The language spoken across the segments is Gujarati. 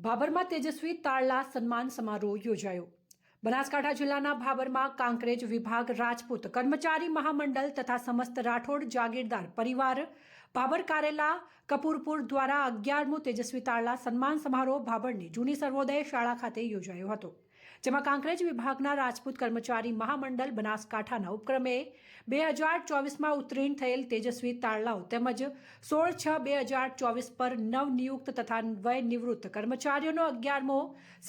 ભાભરમાં તેજસ્વી તાળલા સન્માન સમારોહ યોજાયો. બનાસકાંઠા જિલ્લાના ભાભરમાં કાંકરેજ વિભાગ રાજપૂત કર્મચારી મહામંડળ તથા સમસ્ત રાઠોડ જાગીરદાર પરિવાર ભાભર કારેલા કપૂરપુર દ્વારા અગિયારમો તેજસ્વી તાળલા સન્માન સમારોહ ભાભરની જૂની સર્વોદય શાળા ખાતે યોજાયો હતો. જેમાં કાંકરેજ વિભાગના રાજપૂત કર્મચારી મહામંડળ, બનાસકાંઠાના ઉપક્રમે બે હજાર ચોવીસમાં ઉત્તીર્ણ થયેલ તેજસ્વી તાળલાઓ તેમજ સોળ છ બે હજાર ચોવીસ પર નવનિયુક્ત તથા વય નિવૃત્ત કર્મચારીઓનો અગિયારમો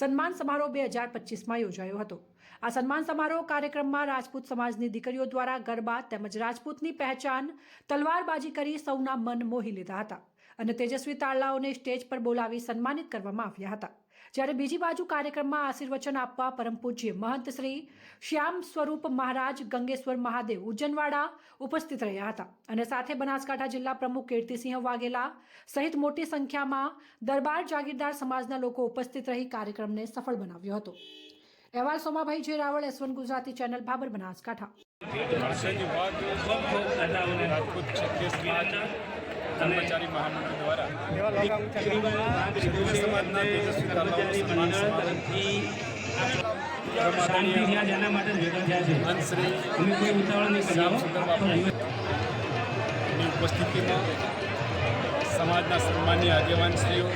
સન્માન સમારોહ બે હજાર પચીસમાં યોજાયો હતો. આ સન્માન સમારોહ કાર્યક્રમમાં રાજપૂત સમાજની દીકરીઓ દ્વારા ગરબા તેમજ રાજપૂતની પહેચાન તલવારબાજી કરી સૌના મન મોહી લીધા હતા અને તેજસ્વી તાળલાઓને સ્ટેજ પર બોલાવી સન્માનિત કરવામાં આવ્યા હતા. જ્યારે બીજી બાજુ કાર્યક્રમમાં આશીર્વચન આપવા પરમ પૂજ્ય મહંત શ્રી શ્યામ સ્વરૂપ મહારાજ ગંગેશ્વર મહાદેવ ઉજ્જનવાડા ઉપસ્થિત રહ્યા હતા. અને સાથે બનાસકાંઠા જિલ્લા પ્રમુખ કીર્તિસિંહ વાઘેલા સહિત મોટી સંખ્યામાં દરબાર જાગીરદાર સમાજના લોકો ઉપસ્થિત રહી કાર્યક્રમને સફળ બનાવ્યો હતો. અહેવાલ Somabhai J Raval S one Gujarati channel Bhabhar Banaskantha. કર્મચારી મહામંડળ દ્વારા સમાજના તેજસ્વી તાલાઓનું સન્માન ઉપસ્થિતિમાં સમાજના સન્માનીય આગેવાન શ્રીઓ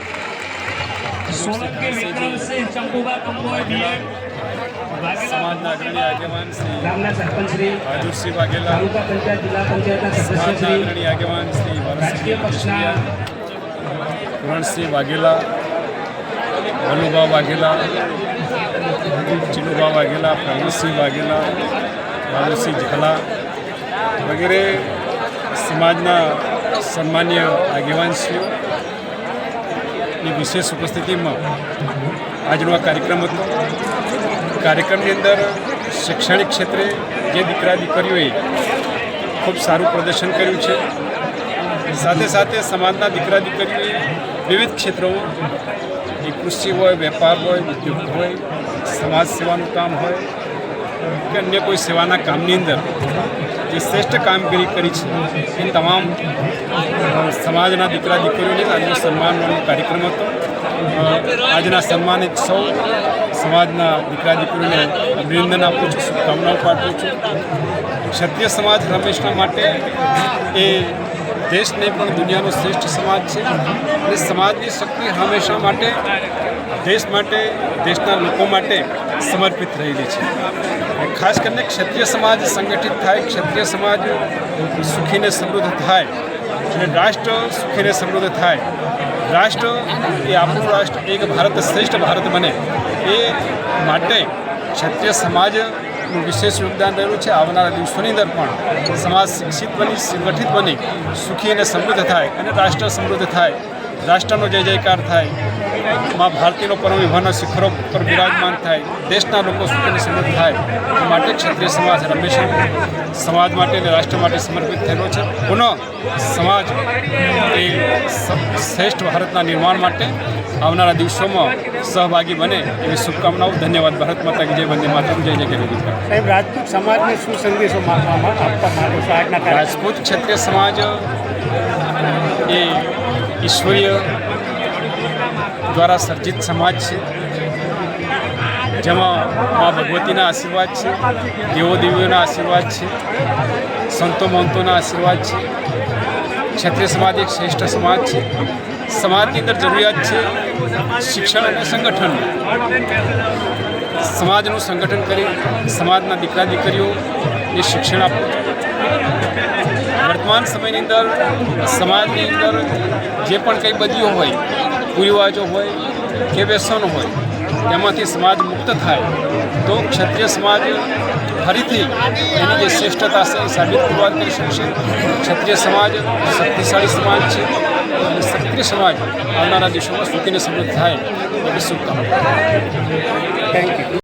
સોલંકી વિક્રમસિંહ ચંપુબા કંબોય બીએડ સમાજના અગ્રણી આગેવાન શ્રી ગામના સરપંચ શ્રી બહાદુરસિંહ વાઘેલા તાલુકા પંચાયત જિલ્લા પંચાયતના સદસ્ય શ્રી અગ્રણી આગેવાન શ્રી રાજકીય પક્ષના વાઘેલા ભલુભા વાઘેલા ચિનુભા વાઘેલા પ્રવીણસિંહ વાઘેલા બાબુસિંહ ઝાલા વગેરે સમાજના સન્માન્ય આગેવાનશ્રીઓની વિશેષ ઉપસ્થિતિમાં આજનો આ કાર્યક્રમ હતો. કાર્યક્રમની અંદર શૈક્ષણિક ક્ષેત્રે જે દીકરા દીકરીઓએ ખૂબ સારું પ્રદર્શન કર્યું છે. સાથે સાથે સમાજના દીકરા દીકરીઓએ વિવિધ ક્ષેત્રોમાં એ કૃષિ હોય, વેપાર હોય, ઉદ્યોગ હોય, સમાજ સેવાનું કામ હોય કે અન્ય કોઈ સેવાના કામની અંદર જે શ્રેષ્ઠ કામગીરી કરી છે એ તમામ સમાજના દીકરા દીકરીઓને આજનો સન્માનનો કાર્યક્રમ હતો. આજના સન્માનિત સૌ સમાજના દીકરા દીકરીઓને અભિનંદન આપું છું, શુભકામનાઓ પાઠવું છું. ક્ષત્રિય સમાજ રમેશના માટે એ દેશ નહીં પણ દુનિયાનો શ્રેષ્ઠ સમાજ છે અને સમાજની શક્તિ હંમેશા માટે દેશ માટે, દેશના લોકો માટે સમર્પિત રહેલી છે. ખાસ કરીને ક્ષત્રિય સમાજ સંગઠિત થાય, ક્ષત્રિય સમાજ સુખીને સમૃદ્ધ થાય અને રાષ્ટ્ર સુખીને સમૃદ્ધ થાય. રાષ્ટ્ર એ આપણું રાષ્ટ્ર, એક ભારત શ્રેષ્ઠ ભારત બને એ માટે ક્ષત્રિય સમાજનું વિશેષ યોગદાન રહેલું છે. આવનારા દિવસોની અંદર પણ સમાજ શિક્ષિત બની સંગઠિત બની, સુખી અને સમૃદ્ધ થાય અને રાષ્ટ્ર સમૃદ્ધ થાય. રાષ્ટ્રનો જય જયકાર થાય મા ભારતીનો પરમ વિભાવના શિખરો પર બિરાજમાન થાય દેશના લોકો સુખી અને સમૃદ્ધ થાય એ માટે ક્ષત્રિય સમાજ હંમેશા સમાજ માટે અને રાષ્ટ્ર માટે સમર્પિત થયેલો છે. પુનઃ સમાજ એ શ્રેષ્ઠ ભારતના નિર્માણ માટે આવનારા દિવસોમાં સહભાગી બને એવી શુભકામનાઓ. ધન્યવાદ. ભારત માતા જય. વંદે માતરમ. જય જય ગરીબ સાહેબ રાજપૂત સમાજને શું સંદેશો આપવા માંગો છો આજના રાજપૂત ક્ષત્રિય સમાજ એ ઈશ્વરીય દ્વારા સર્જિત સમાજ છે, જેમાં મા ભગવતીના આશીર્વાદ છે દેવો દેવીઓના આશીર્વાદ છે, સંતો મહંતોના આશીર્વાદ છે, ક્ષત્રિય સમાજ એક શ્રેષ્ઠ સમાજ છે. સમાજની અંદર જરૂરિયાત છે શિક્ષણ અને સંગઠન. સમાજનું સંગઠન કરી, સમાજના દીકરા દીકરીઓને શિક્ષણ આપવું. વર્તમાન સમયની અંદર, સમાજની અંદર જે પણ કંઈ બદીઓ હોય, કુરિવાજો હોય કે વ્યસનો હોય તેમાંથી સમાજ મુક્ત થાય, તો ક્ષત્રિય સમાજ ફરીથી એની જે શ્રેષ્ઠતા છે એ સાબિત પુરવાર કરી શકશે. ક્ષત્રિય સમાજ શક્તિશાળી સમાજ છે અને ક્ષત્રિય સમાજ આવનારા દિવસોમાં સુખીને સમૃદ્ધ થાય. એવી શુભકામના થેન્ક યુ